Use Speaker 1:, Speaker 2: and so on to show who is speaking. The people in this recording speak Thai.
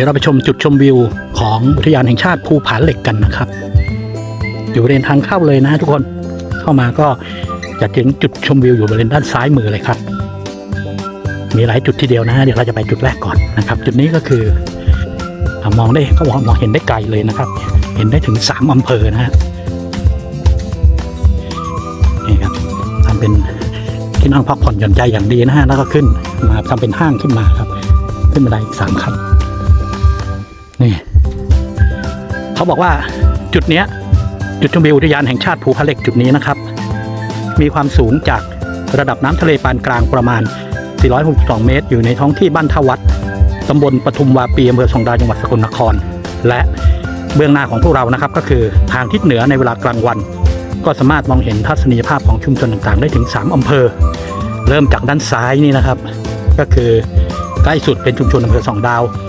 Speaker 1: ดี๋ยวเราไปชมจุดชมวิวของอุทยานแห่งชาติภูผาเหล็กกันนะครับ อยู่บริเวณทางเข้าเลยนะทุกคนเข้ามาก็จะถึงจุดชมวิวอยู่บริเวณด้านซ้ายมือเลยครับ มีหลายจุดทีเดียวนะ เดี๋ยวเราจะไปจุดแรกก่อนนะครับ จุดนี้ก็คือมองได้ก็มองเห็นได้ไกลเลยนะครับ เห็นได้ถึงสามอำเภอนะฮะนี่ครับทำเป็นที่นั่งพักผ่อนหย่อนใจอย่างดีนะฮะแล้วก็ขึ้นมาทำเป็นห้างขึ้นมาครับ ขึ้นบันไดอีกสามขั้น เขาบอกว่าจุดเนี้ยจุดชมวิวอุทยานแห่งชาติภูพะเหล็กจุดนี้นะครับ มีความสูงจากระดับน้ำทะเลปานกลางประมาณ 462 เมตร อยู่ในท้องที่บ้านท่าวัดตำบลปทุมวาปีอำเภอสองดาวจังหวัดสกลนคร และเบื้องหน้าของพวกเรานะครับ ก็คือทางทิศเหนือในเวลากลางวัน ก็สามารถมองเห็นทัศนียภาพของชุมชนต่างๆ ได้ถึง 3 อำเภอ เริ่มจากด้านซ้ายนี่นะครับ ก็คือใกล้สุดเป็นชุมชนอำเภอสองดาว